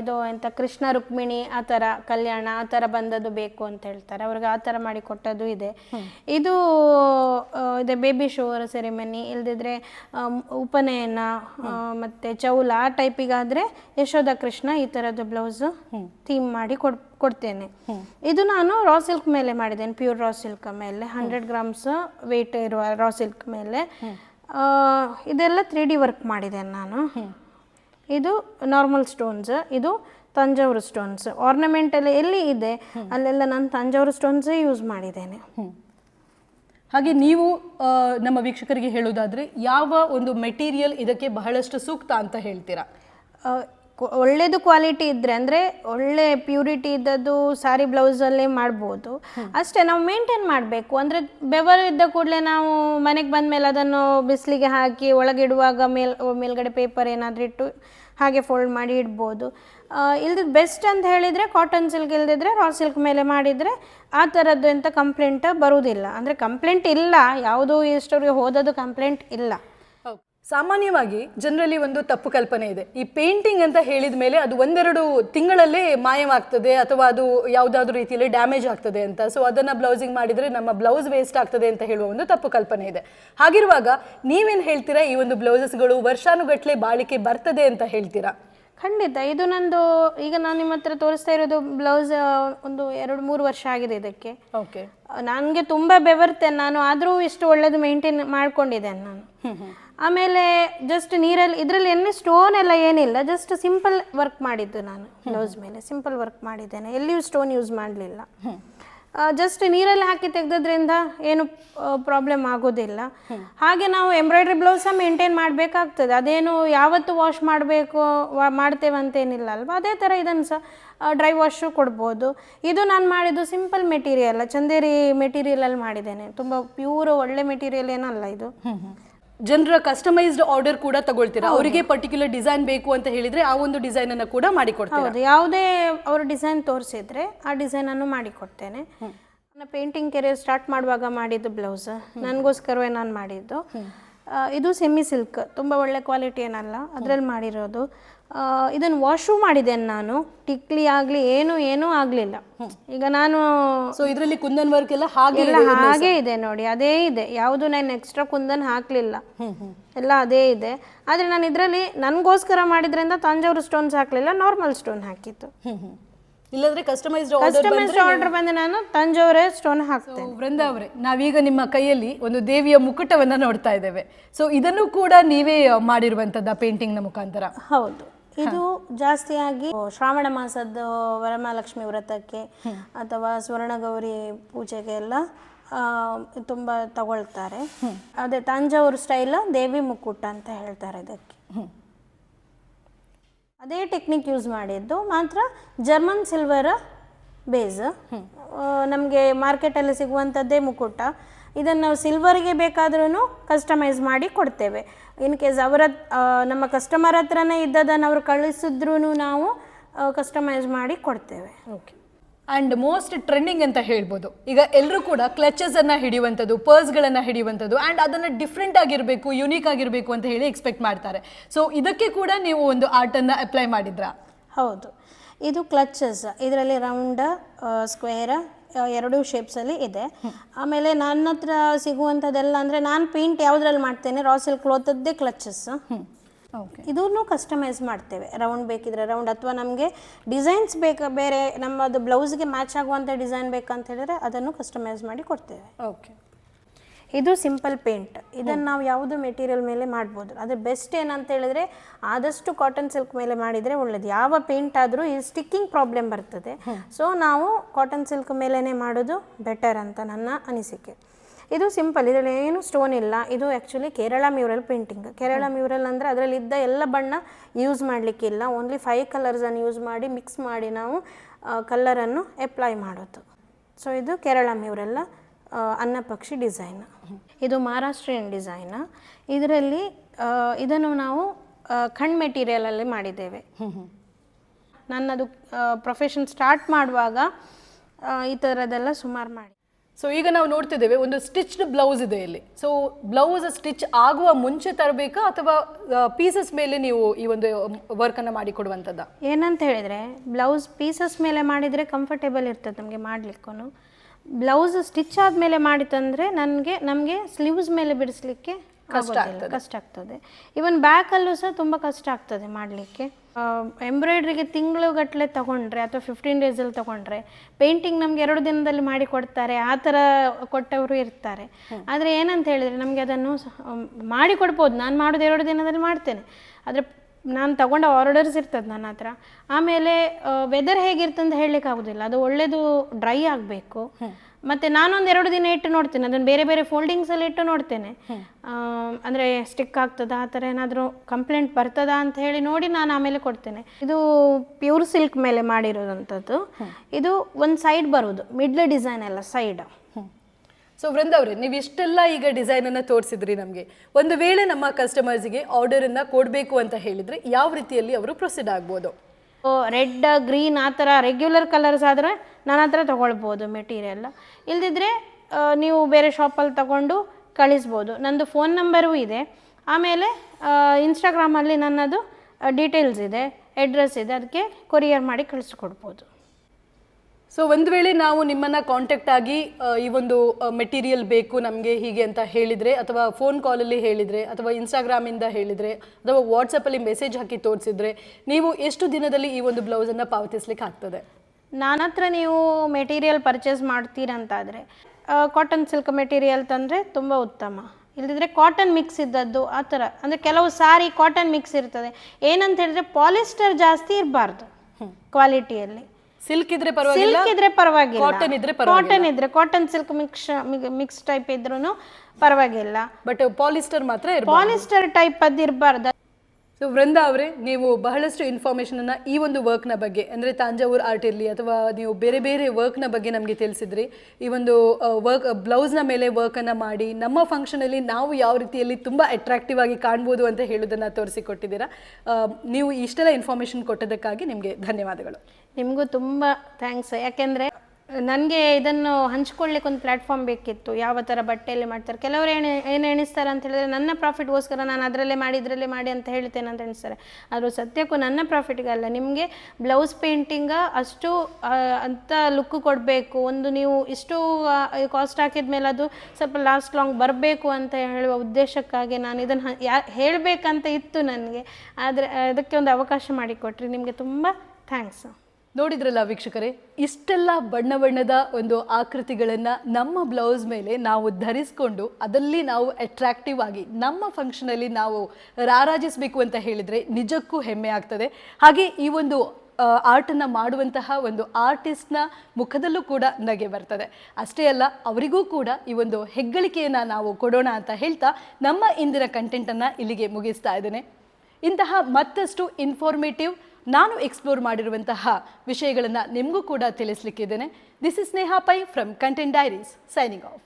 ಇದು ಎಂತ ಕೃಷ್ಣ ರುಕ್ಮಿಣಿ ಆ ಥರ ಕಲ್ಯಾಣ ಆ ಥರ ಬಂದದ್ದು ಬೇಕು ಅಂತ ಹೇಳ್ತಾರೆ. ಅವ್ರಿಗೆ ಆ ಥರ ಮಾಡಿ ಕೊಟ್ಟದ್ದು ಇದೆ. ಇದು ಇದೆ ಬೇಬಿ ಶೋವರ್ ಸೆರೆಮನಿ ಇಲ್ದಿದ್ರೆ ಉಪನಯನ ಮತ್ತು ಮತ್ತೆ ಚೌಲ ಆ ಟೈಪಿಗಾದರೆ ಯಶೋಧ ಕೃಷ್ಣ ಈ ಥರದ್ದು ಬ್ಲೌಸು ಥೀಮ್ ಮಾಡಿ ಕೊಡ್ ಕೊಡ್ತೇನೆ. ಇದು ನಾನು ರಾ ಸಿಲ್ಕ್ ಮೇಲೆ ಮಾಡಿದ್ದೇನೆ ಪ್ಯೂರ್ ರಾ ಸಿಲ್ಕ್ ಮೇಲೆ. ಹಂಡ್ರೆಡ್ ಗ್ರಾಮ್ಸ್ ವೆಯ್ಟ್ ಇರುವ ರಾ ಸಿಲ್ಕ್ ಮೇಲೆ. ಇದೆಲ್ಲ ತ್ರೀ ಡಿ ವರ್ಕ್ ಮಾಡಿದ್ದೇನೆ ನಾನು. ಇದು ನಾರ್ಮಲ್ ಸ್ಟೋನ್ಸ್ ಇದು ತಂಜಾವೂರು ಸ್ಟೋನ್ಸ್ ಆರ್ನಮೆಂಟ್ ಎಲ್ಲ ಎಲ್ಲಿ ಇದೆ ಅಲ್ಲೆಲ್ಲ ನಾನು ತಂಜಾವೂರು ಸ್ಟೋನ್ಸ್ ಯೂಸ್ ಮಾಡಿದ್ದೇನೆ. ಹಾಗೆ ನೀವು ನಮ್ಮ ವೀಕ್ಷಕರಿಗೆ ಹೇಳೋದಾದ್ರೆ ಯಾವ ಒಂದು ಮೆಟೀರಿಯಲ್ ಇದಕ್ಕೆ ಬಹಳಷ್ಟು ಸೂಕ್ತ ಅಂತ ಹೇಳ್ತೀರಾ? ಒಳ್ಳೇದು ಕ್ವಾಲಿಟಿ ಇದ್ದರೆ ಅಂದರೆ ಒಳ್ಳೆ ಪ್ಯೂರಿಟಿ ಇದ್ದದ್ದು ಸಾರಿ ಬ್ಲೌಸಲ್ಲೇ ಮಾಡ್ಬೋದು. ಅಷ್ಟೇ ನಾವು ಮೇಂಟೈನ್ ಮಾಡಬೇಕು. ಅಂದರೆ ಬೆವರು ಇದ್ದ ಕೂಡಲೇ ನಾವು ಮನೆಗೆ ಬಂದ ಮೇಲೆ ಅದನ್ನು ಬಿಸಿಲಿಗೆ ಹಾಕಿ ಒಳಗಿಡುವಾಗ ಮೇಲ್ ಮೇಲ್ಗಡೆ ಪೇಪರ್ ಏನಾದರೂ ಇಟ್ಟು ಹಾಗೆ ಫೋಲ್ಡ್ ಮಾಡಿ ಇಡ್ಬೋದು. ಇಲ್ದಿದ್ದು ಬೆಸ್ಟ್ ಅಂತ ಹೇಳಿದರೆ ಕಾಟನ್ ಸಿಲ್ಕ್ ಇಲ್ದಿದ್ರೆ ರಾ ಸಿಲ್ಕ್ ಮೇಲೆ ಮಾಡಿದರೆ ಆ ಥರದ್ದು ಎಂಥ ಕಂಪ್ಲೇಂಟ್ ಬರುವುದಿಲ್ಲ ಅಂದರೆ ಕಂಪ್ಲೇಂಟ್ ಇಲ್ಲ. ಯಾವುದೂ ಇಷ್ಟವ್ರಿಗೆ ಹೋದದ್ದು ಕಂಪ್ಲೇಂಟ್ ಇಲ್ಲ. ಸಾಮಾನ್ಯವಾಗಿ ಜನರಲ್ಲಿ ಒಂದು ತಪ್ಪು ಕಲ್ಪನೆ ಇದೆ. ಈ ಪೇಂಟಿಂಗ್ ಅಂತ ಹೇಳಿದ ಮೇಲೆ ಅದು ಒಂದೆರಡು ತಿಂಗಳಲ್ಲೇ ಮಾಯವಾಗ್ತದೆ ಅಥವಾ ಅದು ಯಾವುದಾದ್ರು ರೀತಿಯಲ್ಲಿ ಡ್ಯಾಮೇಜ್ ಆಗ್ತದೆ ಅಂತ. ಸೊ ಅದನ್ನು ಬ್ಲೌಸಿಂಗ್ ಮಾಡಿದರೆ ನಮ್ಮ ಬ್ಲೌಸ್ ವೇಸ್ಟ್ ಆಗ್ತದೆ ಅಂತ ಹೇಳುವ ಒಂದು ತಪ್ಪು ಕಲ್ಪನೆ ಇದೆ. ಹಾಗಿರುವಾಗ ನೀವೇನು ಹೇಳ್ತೀರಾ? ಈ ಒಂದು ಬ್ಲೌಸಸ್ಗಳು ವರ್ಷಾನುಗಟ್ಟಲೆ ಬಾಳಿಕೆ ಬರ್ತದೆ ಅಂತ ಹೇಳ್ತೀರಾ? ಖಂಡಿತ. ಇದು ನಂದು ಈಗ ನಾನು ನಿಮ್ಮ ಹತ್ರ ತೋರಿಸ್ತಾ ಇರೋದು ಬ್ಲೌಸ್ ಒಂದು ಎರಡು ಮೂರು ವರ್ಷ ಆಗಿದೆ ಇದಕ್ಕೆ. ಓಕೆ ನನಗೆ ತುಂಬ ಬೆವರ್ತೇನೆ ನಾನು ಆದರೂ ಇಷ್ಟು ಒಳ್ಳೇದು ಮೇಂಟೈನ್ ಮಾಡ್ಕೊಂಡಿದ್ದೇನೆ ನಾನು. ಆಮೇಲೆ ಜಸ್ಟ್ ನೀರಲ್ಲಿ ಇದರಲ್ಲಿ ಏನು ಸ್ಟೋನ್ ಎಲ್ಲ ಏನಿಲ್ಲ ಜಸ್ಟ್ ಸಿಂಪಲ್ ವರ್ಕ್ ಮಾಡಿದ್ದು ನಾನು ಬ್ಲೌಸ್ ಮೇಲೆ ಸಿಂಪಲ್ ವರ್ಕ್ ಮಾಡಿದ್ದೇನೆ. ಎಲ್ಲಿಯೂ ಸ್ಟೋನ್ ಯೂಸ್ ಮಾಡಲಿಲ್ಲ. ಜಸ್ಟ್ ನೀರಲ್ಲಿ ಹಾಕಿ ತೆಗೆದ್ರಿಂದ ಏನು ಪ್ರಾಬ್ಲಮ್ ಆಗೋದಿಲ್ಲ. ಹಾಗೆ ನಾವು ಎಂಬ್ರಾಯ್ಡ್ರಿ ಬ್ಲೌಸ್ ಸಹ ಮೇಂಟೈನ್ ಮಾಡಬೇಕಾಗ್ತದೆ. ಅದೇನು ಯಾವತ್ತು ವಾಶ್ ಮಾಡಬೇಕು ಮಾಡ್ತೇವೆ ಅಂತೇನಿಲ್ಲ ಅಲ್ವಾ? ಅದೇ ಥರ ಇದನ್ನು ಸಹ ಡ್ರೈ ವಾಶು ಕೊಡ್ಬೋದು. ಇದು ನಾನು ಮಾಡಿದ್ದು ಸಿಂಪಲ್ ಮೆಟೀರಿಯಲ್ ಚಂದೇರಿ ಮೆಟೀರಿಯಲಲ್ಲಿ ಮಾಡಿದ್ದೇನೆ. ತುಂಬ ಪ್ಯೂರ್ ಒಳ್ಳೆ ಮೆಟೀರಿಯಲ್ ಏನಲ್ಲ ಇದು. ಜನರ ಕಸ್ಟಮೈಸ್ಡ್ ಆರ್ಡರ್ ಕೂಡ ತಗೊಳ್ತೀರಾ? ಅವರಿಗೆ ಪರ್ಟಿಕ್ಯುಲರ್ ಡಿಸೈನ್ ಬೇಕು ಅಂತ ಹೇಳಿದ್ರೆ ಆ ಒಂದು ಡಿಸೈನ್ ಅನ್ನು ಕೂಡ ಮಾಡಿಕೊಡ್ತೀರಾ? ಹೌದು ಯಾವುದೇ ಅವರು ಡಿಸೈನ್ ತೋರಿಸಿದ್ರೆ ಆ ಡಿಸೈನ್ ಡಿಸೈನನ್ನು ಮಾಡಿಕೊಡ್ತೇನೆ. ನನ್ನ ಪೇಂಟಿಂಗ್ ಕೆರಿಯರ್ ಸ್ಟಾರ್ಟ್ ಮಾಡುವಾಗ ಮಾಡಿದ್ದು ಬ್ಲೌಸ್ ನನಗೋಸ್ಕರವೇ ನಾನು ಮಾಡಿದ್ದು. ಇದು ಸೆಮಿ ಸಿಲ್ಕ್ ತುಂಬ ಒಳ್ಳೆ ಕ್ವಾಲಿಟಿ ಏನಲ್ಲ ಅದರಲ್ಲಿ ಮಾಡಿರೋದು. ಇದನ್ನು ವಾಶು ಮಾಡಿದ್ದೇನೆ ನಾನು. ಟಿಕ್ಲಿ ಆಗಲಿ ಏನು ಏನೂ ಆಗಲಿಲ್ಲ. ಈಗ ನಾನು ಸೊ ಇದರಲ್ಲಿ ಕುಂದನ್ ವರ್ಕ್ ಎಲ್ಲ ಹಾಗೆ ಹಾಗೆ ಇದೆ ನೋಡಿ ಅದೇ ಇದೆ. ಯಾವುದು ನಾನು ಎಕ್ಸ್ಟ್ರಾ ಕುಂದನ್ ಹಾಕಲಿಲ್ಲ. ಎಲ್ಲ ಅದೇ ಇದೆ. ಆದರೆ ನಾನು ಇದರಲ್ಲಿ ನನಗೋಸ್ಕರ ಮಾಡಿದ್ರಿಂದ ತಂಜಾವೂರು ಸ್ಟೋನ್ಸ್ ಹಾಕಲಿಲ್ಲ ನಾರ್ಮಲ್ ಸ್ಟೋನ್ ಹಾಕಿತ್ತು. ಇಲ್ಲಾಂದ್ರೆ ಕಸ್ಟಮೈಸ್ಡ್ ಆರ್ಡರ್ ಕಸ್ಟಮೈಸ್ಡ್ ಆರ್ಡರ್ ಬಂದು ನಾನು ತಂಜೋರೆ ಸ್ಟೋನ್ ಹಾಕ್ತೇನೆ. ವೃಂದ ಅವರೇ ನಾವೀಗ ನಿಮ್ಮ ಕೈಯಲ್ಲಿ ಒಂದು ದೇವಿಯ ಮುಕುಟವನ್ನ ನೋಡ್ತಾ ಇದ್ದೇವೆ. ಸೊ ಇದನ್ನು ಕೂಡ ನೀವೇ ಮಾಡಿರುವಂತದ್ದ ಪೇಂಟಿಂಗ್ನ ಮುಖಾಂತರ. ಹೌದು. ಇದು ಜಾಸ್ತಿಯಾಗಿ ಶ್ರಾವಣ ಮಾಸದ ವರಮಹಾಲಕ್ಷ್ಮಿ ವ್ರತಕ್ಕೆ ಅಥವಾ ಸ್ವರ್ಣಗೌರಿ ಪೂಜೆಗೆ ಎಲ್ಲ ತುಂಬ ತಗೊಳ್ತಾರೆ. ಅದೇ ತಂಜಾವೂರು ಸ್ಟೈಲ್ ದೇವಿ ಮುಕುಟ ಅಂತ ಹೇಳ್ತಾರೆ ಇದಕ್ಕೆ. ಅದೇ ಟೆಕ್ನಿಕ್ ಯೂಸ್ ಮಾಡಿದ್ದು. ಮಾತ್ರ ಜರ್ಮನ್ ಸಿಲ್ವರ್ ಬೇಸ್ ನಮಗೆ ಮಾರ್ಕೆಟಲ್ಲಿ ಸಿಗುವಂಥದ್ದೇ ಮುಕುಟ. ಇದನ್ನು ನಾವು ಸಿಲ್ವರ್ಗೆ ಬೇಕಾದ್ರೂ ಕಸ್ಟಮೈಸ್ ಮಾಡಿ ಕೊಡ್ತೇವೆ. ಇನ್ ಕೇಸ್ ಅವರ ನಮ್ಮ ಕಸ್ಟಮರ್ ಹತ್ರನೇ ಇದ್ದದನ್ನು ಅವರು ಕಳಿಸಿದ್ರೂ ನಾವು ಕಸ್ಟಮೈಸ್ ಮಾಡಿ ಕೊಡ್ತೇವೆ. ಓಕೆ ಅಂಡ್ ಮೋಸ್ಟ್ ಟ್ರೆಂಡಿಂಗ್ ಅಂತ ಹೇಳ್ಬೋದು. ಈಗ ಎಲ್ಲರೂ ಕೂಡ ಕ್ಲಚಸ್ ಅನ್ನ ಹಿಡಿಯುವಂಥದ್ದು ಪರ್ಸ್ಗಳನ್ನು ಹಿಡಿಯುವಂಥದ್ದು ಆ್ಯಂಡ್ ಅದನ್ನ ಡಿಫ್ರೆಂಟ್ ಆಗಿರಬೇಕು ಯುನೀಕ್ ಆಗಿರಬೇಕು ಅಂತ ಹೇಳಿ ಎಕ್ಸ್ಪೆಕ್ಟ್ ಮಾಡ್ತಾರೆ. ಸೊ ಇದಕ್ಕೆ ಕೂಡ ನೀವು ಒಂದು ಆರ್ಟನ್ನು ಅಪ್ಲೈ ಮಾಡಿದ್ರಾ? ಹೌದು. ಇದು ಕ್ಲಚಸ್ ಇದರಲ್ಲಿ ರೌಂಡ್ ಸ್ಕ್ವೇರ್ ಎರಡೂ ಶೇಪ್ಸಲ್ಲಿ ಇದೆ. ಆಮೇಲೆ ನನ್ನ ಹತ್ರ ಸಿಗುವಂಥದ್ದೆಲ್ಲ ಅಂದರೆ ನಾನು ಪೇಂಟ್ ಯಾವುದ್ರಲ್ಲಿ ಮಾಡ್ತೇನೆ? ರಾ ಸಿಲ್ಕ್ ಕ್ಲೋತದ್ದೇ ಕ್ಲಚಸ್ ಇದನ್ನು ಕಸ್ಟಮೈಸ್ ಮಾಡ್ತೇವೆ. ರೌಂಡ್ ಬೇಕಿದ್ರೆ ರೌಂಡ್ ಅಥವಾ ನಮಗೆ ಡಿಸೈನ್ಸ್ ಬೇಕು ಬೇರೆ ನಮ್ಮದು ಬ್ಲೌಸ್ಗೆ ಮ್ಯಾಚ್ ಆಗುವಂಥ ಡಿಸೈನ್ ಬೇಕಂತ ಹೇಳಿದ್ರೆ ಅದನ್ನು ಕಸ್ಟಮೈಸ್ ಮಾಡಿ ಕೊಡ್ತೇವೆ. ಓಕೆ ಇದು ಸಿಂಪಲ್ ಪೇಂಟ್ ಇದನ್ನು ನಾವು ಯಾವುದು ಮೆಟೀರಿಯಲ್ ಮೇಲೆ ಮಾಡ್ಬೋದು. ಅದ್ರ ಬೆಸ್ಟ್ ಏನಂತ ಹೇಳಿದ್ರೆ ಆದಷ್ಟು ಕಾಟನ್ ಸಿಲ್ಕ್ ಮೇಲೆ ಮಾಡಿದರೆ ಒಳ್ಳೇದು. ಯಾವ ಪೇಂಟ್ ಆದರೂ ಈ ಸ್ಟಿಕ್ಕಿಂಗ್ ಪ್ರಾಬ್ಲಮ್ ಬರ್ತದೆ. ಸೊ ನಾವು ಕಾಟನ್ ಸಿಲ್ಕ್ ಮೇಲೇ ಮಾಡೋದು ಬೆಟರ್ ಅಂತ ನನ್ನ ಅನಿಸಿಕೆ. ಇದು ಸಿಂಪಲ್ ಇದರಲ್ಲಿ ಏನು ಸ್ಟೋನ್ ಇಲ್ಲ. ಇದು actually Kerala mural painting Kerala mural ಅಂದರೆ ಅದರಲ್ಲಿ ಇದ್ದ ಎಲ್ಲ ಬಣ್ಣ ಯೂಸ್ ಮಾಡಲಿಕ್ಕಿಲ್ಲ. ಓನ್ಲಿ ಫೈವ್ ಕಲರ್ಸನ್ನು ಯೂಸ್ ಮಾಡಿ ಮಿಕ್ಸ್ ಮಾಡಿ ನಾವು ಕಲ್ಲರನ್ನು ಅಪ್ಲೈ ಮಾಡೋದು. ಸೊ ಇದು ಕೇರಳ ಮ್ಯೂರಲ್ಲ ಅನ್ನಪಕ್ಷಿ ಅನ್ನ ಪಕ್ಷಿ ಡಿಸೈನ್ ಇದು ಮಹಾರಾಷ್ಟ್ರೀಯನ್ ಡಿಸೈನ್ ಇದರಲ್ಲಿ ಇದನ್ನು ನಾವು ಕಣ್ ಮೆಟೀರಿಯಲಲ್ಲಿ ಮಾಡಿದ್ದೇವೆ. ನನ್ನದು ಪ್ರೊಫೆಷನ್ ಸ್ಟಾರ್ಟ್ ಮಾಡುವಾಗ ಈ ಥರದ್ದೆಲ್ಲ ಸುಮಾರು ಮಾಡಿ. ಸೊ ಈಗ ನಾವು ನೋಡ್ತಿದ್ದೇವೆ ಒಂದು ಸ್ಟಿಚ್ಡ್ ಬ್ಲೌಸ್ ಇದೆ ಇಲ್ಲಿ. ಸೊ ಬ್ಲೌಸ್ ಸ್ಟಿಚ್ ಆಗುವ ಮುಂಚೆ ತರಬೇಕಾ ಅಥವಾ ಪೀಸಸ್ ಮೇಲೆ ನೀವು ಈ ಒಂದು ವರ್ಕನ್ನು ಮಾಡಿ ಮಾಡಿಕೊಡುವಂಥದ್ದು? ಏನಂತ ಹೇಳಿದರೆ ಬ್ಲೌಸ್ ಪೀಸಸ್ ಮೇಲೆ ಮಾಡಿದರೆ ಕಂಫರ್ಟೇಬಲ್ ಇರ್ತದೆ ನಮಗೆ ಮಾಡಲಿಕ್ಕೂ ಬ್ಲೌಸ್ ಸ್ಟಿಚ್ ಆದಮೇಲೆ ಮಾಡಿತಂದರೆ ನನಗೆ ನಮಗೆ ಸ್ಲೀವ್ಸ್ ಮೇಲೆ ಬಿಡಿಸ್ಲಿಕ್ಕೆ ಕಷ್ಟ ಕಷ್ಟ ಆಗ್ತದೆ. ಇವನ್ ಬ್ಯಾಕಲ್ಲೂ ಸಹ ತುಂಬ ಕಷ್ಟ ಆಗ್ತದೆ ಮಾಡಲಿಕ್ಕೆ. ಎಂಬ್ರಾಯ್ಡ್ರಿಗೆ ತಿಂಗಳುಗಟ್ಟಲೆ ತಗೊಂಡ್ರೆ ಅಥವಾ ಫಿಫ್ಟೀನ್ ಡೇಸಲ್ಲಿ ತಗೊಂಡ್ರೆ ಪೇಂಟಿಂಗ್ ನಮ್ಗೆ ಎರಡು ದಿನದಲ್ಲಿ ಮಾಡಿ ಕೊಡ್ತಾರೆ ಆ ಥರ ಕೊಟ್ಟವರು ಇರ್ತಾರೆ. ಆದರೆ ಏನಂತ ಹೇಳಿದರೆ ನಮಗೆ ಅದನ್ನು ಮಾಡಿ ಕೊಡ್ಬೋದು. ನಾನು ಮಾಡೋದು ಎರಡು ದಿನದಲ್ಲಿ ಮಾಡ್ತೇನೆ. ಆದರೆ ನಾನು ತಗೊಂಡ ಆರ್ಡರ್ಸ್ ಇರ್ತದೆ ನನ್ನ ಹತ್ರ. ಆಮೇಲೆ ವೆದರ್ ಹೇಗಿರ್ತದೆ ಅಂತ ಹೇಳಲಿಕ್ಕೆ ಆಗೋದಿಲ್ಲ ಅದು ಒಳ್ಳೆಯದು ಡ್ರೈ ಆಗಬೇಕು. ಮತ್ತು ನಾನೊಂದು ಎರಡು ದಿನ ಇಟ್ಟು ನೋಡ್ತೇನೆ. ಅದನ್ನು ಬೇರೆ ಬೇರೆ ಫೋಲ್ಡಿಂಗ್ಸಲ್ಲಿ ಇಟ್ಟು ನೋಡ್ತೇನೆ. ಅಂದ್ರೆ ಸ್ಟಿಕ್ ಆಗ್ತದಾ ಆ ಥರ ಏನಾದರೂ ಕಂಪ್ಲೇಂಟ್ ಬರ್ತದಾ ಅಂತ ಹೇಳಿ ನೋಡಿ ನಾನು ಆಮೇಲೆ ಕೊಡ್ತೇನೆ. ಇದು ಪ್ಯೂರ್ ಸಿಲ್ಕ್ ಮೇಲೆ ಮಾಡಿರೋದಂಥದ್ದು. ಇದು ಒಂದು ಸೈಡ್ ಬರೋದು ಮಿಡ್ಲ್ ಡಿಸೈನ್ ಎಲ್ಲ ಸೈಡ್ ಸೊ ವೃಂದ ಅವರೇ ನೀವು ಇಷ್ಟೆಲ್ಲ ಈಗ ಡಿಸೈನ್ ಅನ್ನ ತೋರಿಸಿದ್ರಿ ನಮಗೆ. ಒಂದು ವೇಳೆ ನಮ್ಮ ಕಸ್ಟಮರ್ಸ್ಗೆ ಆರ್ಡರನ್ನು ಕೊಡಬೇಕು ಅಂತ ಹೇಳಿದ್ರೆ ಯಾವ ರೀತಿಯಲ್ಲಿ ಅವರು ಪ್ರೊಸೀಡ್ ಆಗ್ಬೋದು? ರೆಡ್, ಗ್ರೀನ್ ಆ ಥರ ರೆಗ್ಯುಲರ್ ಕಲರ್ಸ್ ಆದರೆ ನನ್ನ ಹತ್ರ ತೊಗೊಳ್ಬೋದು ಮೆಟೀರಿಯಲ್ ಇಲ್ದಿದ್ರೆ ನೀವು ಬೇರೆ ಶಾಪಲ್ಲಿ ತಗೊಂಡು ಕಳಿಸ್ಬೋದು. ನನ್ನದು ಫೋನ್ ನಂಬರೂ ಇದೆ. ಆಮೇಲೆ ಇನ್ಸ್ಟಾಗ್ರಾಮಲ್ಲಿ ನನ್ನದು ಡೀಟೇಲ್ಸ್ ಇದೆ ಅಡ್ರೆಸ್ ಇದೆ. ಅದಕ್ಕೆ ಕೊರಿಯರ್ ಮಾಡಿ ಕಳಿಸ್ಕೊಡ್ಬೋದು. ಸೊ ಒಂದು ವೇಳೆ ನಾವು ನಿಮ್ಮನ್ನು ಕಾಂಟ್ಯಾಕ್ಟ್ ಆಗಿ ಈ ಒಂದು ಮೆಟೀರಿಯಲ್ ಬೇಕು ನಮಗೆ ಹೀಗೆ ಅಂತ ಹೇಳಿದರೆ ಅಥವಾ ಫೋನ್ ಕಾಲಲ್ಲಿ ಹೇಳಿದರೆ ಅಥವಾ ಇನ್ಸ್ಟಾಗ್ರಾಮಿಂದ ಹೇಳಿದರೆ ಅಥವಾ ವಾಟ್ಸಪ್ಪಲ್ಲಿ ಮೆಸೇಜ್ ಹಾಕಿ ತೋರಿಸಿದರೆ ನೀವು ಎಷ್ಟು ದಿನದಲ್ಲಿ ಈ ಒಂದು ಬ್ಲೌಸನ್ನು ಪಾವತಿಸ್ಲಿಕ್ಕೆ ಆಗ್ತದೆ? ನನ್ನ ಹತ್ರ ನೀವು ಮೆಟೀರಿಯಲ್ ಪರ್ಚೇಸ್ ಮಾಡ್ತೀರಂತಾದರೆ ಕಾಟನ್ ಸಿಲ್ಕ್ ಮೆಟೀರಿಯಲ್ ತಂದರೆ ತುಂಬ ಉತ್ತಮ. ಇಲ್ಲದಿದ್ರೆ ಕಾಟನ್ ಮಿಕ್ಸ್ ಇದ್ದದ್ದು ಆ ಥರ. ಅಂದರೆ ಕೆಲವು ಸಾರಿ ಕಾಟನ್ ಮಿಕ್ಸ್ ಇರ್ತದೆ. ಏನಂತ ಹೇಳಿದ್ರೆ ಪಾಲಿಸ್ಟರ್ ಜಾಸ್ತಿ ಇರಬಾರ್ದು ಕ್ವಾಲಿಟಿಯಲ್ಲಿ ಸಿಲ್ಕ್ ಇದ್ರೆ ಪರವಾಗಿಲ್ಲ. ಸಿಲ್ಕ್ ಇದ್ರೆ ಪರವಾಗಿಲ್ಲ. ಕಾಟನ್ ಇದ್ರೆ ಕಾಟನ್ ಇದ್ರೆ cotton silk mix mix type ಇದ್ರೂ ಪರವಾಗಿಲ್ಲ. ಬಟ್ ಪಾಲಿಸ್ಟರ್ ಮಾತ್ರ ಇರ್ಬೋದು ಪಾಲಿಸ್ಟರ್ ಟೈಪ್ ಅದು ಇರಬಾರ್ದು. ಸೊ ವೃಂದ ಅವರೇ, ನೀವು ಬಹಳಷ್ಟು ಇನ್ಫಾರ್ಮೇಷನನ್ನು ಈ ಒಂದು ವರ್ಕ್ನ ಬಗ್ಗೆ, ಅಂದರೆ ತಾಂಜಾವೂರ್ ಆರ್ಟ್ ಇರಲಿ ಅಥವಾ ನೀವು ಬೇರೆ ಬೇರೆ ವರ್ಕ್ನ ಬಗ್ಗೆ ನಮಗೆ ತಿಳಿಸಿದ್ರಿ, ಈ ಒಂದು ವರ್ಕ್ ಬ್ಲೌಸ್ನ ಮೇಲೆ ವರ್ಕನ್ನು ಮಾಡಿ, ನಮ್ಮ ಫಂಕ್ಷನಲ್ಲಿ ನಾವು ಯಾವ ರೀತಿಯಲ್ಲಿ ತುಂಬ ಅಟ್ರಾಕ್ಟಿವ್ ಆಗಿ ಕಾಣ್ಬೋದು ಅಂತ ಹೇಳೋದನ್ನು ತೋರಿಸಿಕೊಟ್ಟಿದ್ದೀರಾ. ನೀವು ಇಷ್ಟೆಲ್ಲ ಇನ್ಫಾರ್ಮೇಷನ್ ಕೊಟ್ಟದಕ್ಕಾಗಿ ನಿಮಗೆ ಧನ್ಯವಾದಗಳು. ನಿಮಗೂ ತುಂಬ ಥ್ಯಾಂಕ್ಸ್ ಯಾಕೆಂದರೆ ನನಗೆ ಇದನ್ನು ಹಂಚ್ಕೊಳ್ಳಿಕ್ಕೆ ಒಂದು ಪ್ಲ್ಯಾಟ್ಫಾರ್ಮ್ ಬೇಕಿತ್ತು. ಯಾವ ಥರ ಬಟ್ಟೆಯಲ್ಲಿ ಮಾಡ್ತಾರೆ. ಕೆಲವರು ಏನು ಏನು ಎಣಿಸ್ತಾರೆ ಅಂತ ಹೇಳಿದ್ರೆ, ನನ್ನ ಪ್ರಾಫಿಟ್ಗೋಸ್ಕರ ನಾನು ಅದರಲ್ಲೇ ಮಾಡಿ, ಇದರಲ್ಲೇ ಮಾಡಿ ಅಂತ ಹೇಳ್ತೇನೆ ಅಂತ ಎಣಿಸ್ತಾರೆ. ಆದರೂ ಸತ್ಯಕ್ಕೂ ನನ್ನ ಪ್ರಾಫಿಟ್ಗಲ್ಲ ನಿಮಗೆ ಬ್ಲೌಸ್ ಪೇಂಟಿಂಗ ಅಷ್ಟು ಅಂತ ಲುಕ್ ಕೊಡಬೇಕು. ಒಂದು ನೀವು ಇಷ್ಟು ಕಾಸ್ಟ್ ಹಾಕಿದ ಮೇಲೆ ಅದು ಸ್ವಲ್ಪ ಲಾಸ್ಟ್ ಲಾಂಗ್ ಬರಬೇಕು ಅಂತ ಹೇಳುವ ಉದ್ದೇಶಕ್ಕಾಗಿ ನಾನು ಇದನ್ನು ಯಾ, ಹೇಳಬೇಕಂತ ಇತ್ತು ನನಗೆ. ಆದರೆ, ಅದಕ್ಕೆ ಒಂದು ಅವಕಾಶ ಮಾಡಿಕೊಟ್ರಿ. ನಿಮಗೆ ತುಂಬ ಥ್ಯಾಂಕ್ಸ್ ನೋಡಿದ್ರಲ್ಲ ವೀಕ್ಷಕರೇ, ಇಷ್ಟೆಲ್ಲ ಬಣ್ಣ ಬಣ್ಣದ ಒಂದು ಆಕೃತಿಗಳನ್ನು ನಮ್ಮ ಬ್ಲೌಸ್ ಮೇಲೆ ನಾವು ಧರಿಸ್ಕೊಂಡು ಅದರಲ್ಲಿ ನಾವು ಅಟ್ರಾಕ್ಟಿವ್ ಆಗಿ ನಮ್ಮ ಫಂಕ್ಷನಲ್ಲಿ ನಾವು ರಾರಾಜಿಸಬೇಕು ಅಂತ ಹೇಳಿದರೆ ನಿಜಕ್ಕೂ ಹೆಮ್ಮೆ ಆಗ್ತದೆ. ಹಾಗೆ ಈ ಒಂದು ಆರ್ಟನ್ನು ಮಾಡುವಂತಹ ಒಂದು ಆರ್ಟಿಸ್ಟ್ನ ಮುಖದಲ್ಲೂ ಕೂಡ ನಗೆ ಬರ್ತದೆ. ಅಷ್ಟೇ ಅಲ್ಲ, ಅವರಿಗೂ ಕೂಡ ಈ ಒಂದು ಹೆಗ್ಗಳಿಕೆಯನ್ನು ನಾವು ಕೊಡೋಣ ಅಂತ ಹೇಳ್ತಾ ನಮ್ಮ ಇಂದಿನ ಕಂಟೆಂಟನ್ನು ಇಲ್ಲಿಗೆ ಮುಗಿಸ್ತಾ ಇದ್ದೇನೆ. ಇಂತಹ ಮತ್ತಷ್ಟು ಇನ್ಫಾರ್ಮೇಟಿವ್ ನಾನು ಎಕ್ಸ್ಪ್ಲೋರ್ ಮಾಡಿರುವಂತಹ ವಿಷಯಗಳನ್ನು ನಿಮಗೂ ಕೂಡ ತಿಳಿಸ್ಲಿಕ್ಕಿದ್ದೇನೆ. This is Sneha Pai from content diaries signing off